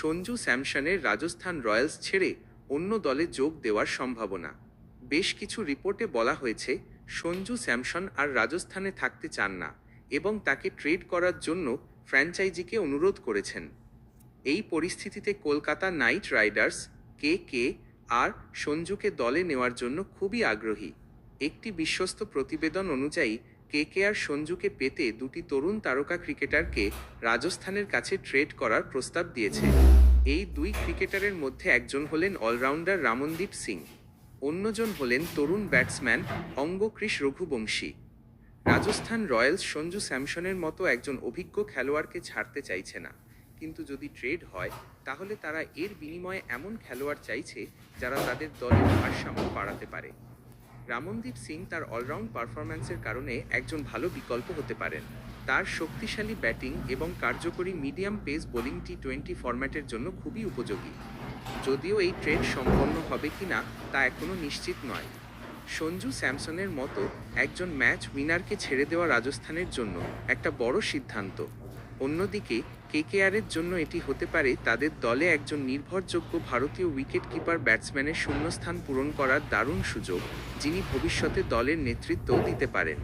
Sanju স্যামসনের Rajasthan Royals ছেড়ে অন্য দলে যোগ দেওয়ার সম্ভাবনা। বেশ কিছু রিপোর্টে বলা হয়েছে, সঞ্জু স্যামসন আর রাজস্থানে থাকতে চান না এবং তাকে ট্রেড করার জন্য ফ্র্যাঞ্চাইজিকে অনুরোধ করেছেন। এই পরিস্থিতিতে Kolkata Knight Riders, K K R সঞ্জুকে দলে নেওয়ার জন্য খুবই আগ্রহী। একটি বিশ্বস্ত প্রতিবেদন অনুযায়ী কে কে আর সঞ্জুকে পেতে দুটি তরুণ তারকা ক্রিকেটারকে রাজস্থানের কাছে ট্রেড করার প্রস্তাব দিয়েছে। এই দুই ক্রিকেটারের মধ্যে একজন হলেন অলরাউন্ডার রামনদীপ সিং, অন্যজন হলেন তরুণ ব্যাটসম্যান অঙ্গক্রিস রঘুবংশী। রাজস্থান রয়্যালস সঞ্জু স্যামসনের মতো একজন অভিজ্ঞ খেলোয়াড়কে ছাড়তে চাইছে না। কিন্তু যদি ট্রেড হয়, তাহলে তারা এর বিনিময়ে এমন খেলোয়াড় চাইছে যারা তাদের দলের ভারসাম্য বাড়াতে পারে। রামনদীপ সিং তার অলরাউন্ড পারফরম্যান্সের কারণে একজন ভালো বিকল্প হতে পারেন। তার শক্তিশালী ব্যাটিং এবং কার্যকরী medium pace bowling T twenty ফরম্যাটের জন্য খুবই উপযোগী। যদিও এই ট্রেড সম্পন্ন হবে কিনা তা এখনও নিশ্চিত নয়। সঞ্জু স্যামসনের মতো একজন ম্যাচ উইনারকে ছেড়ে দেওয়া রাজস্থানের জন্য একটা বড় সিদ্ধান্ত। অন্যদিকে, কেকেআরের জন্য এটি হতে পারে তাদের দলে একজন নির্ভরযোগ্য ভারতীয় উইকেট কিপার ব্যাটসম্যানের শূন্যস্থান পূরণ করার দারুণ সুযোগ, যিনি ভবিষ্যতে দলের নেতৃত্বও দিতে পারেন।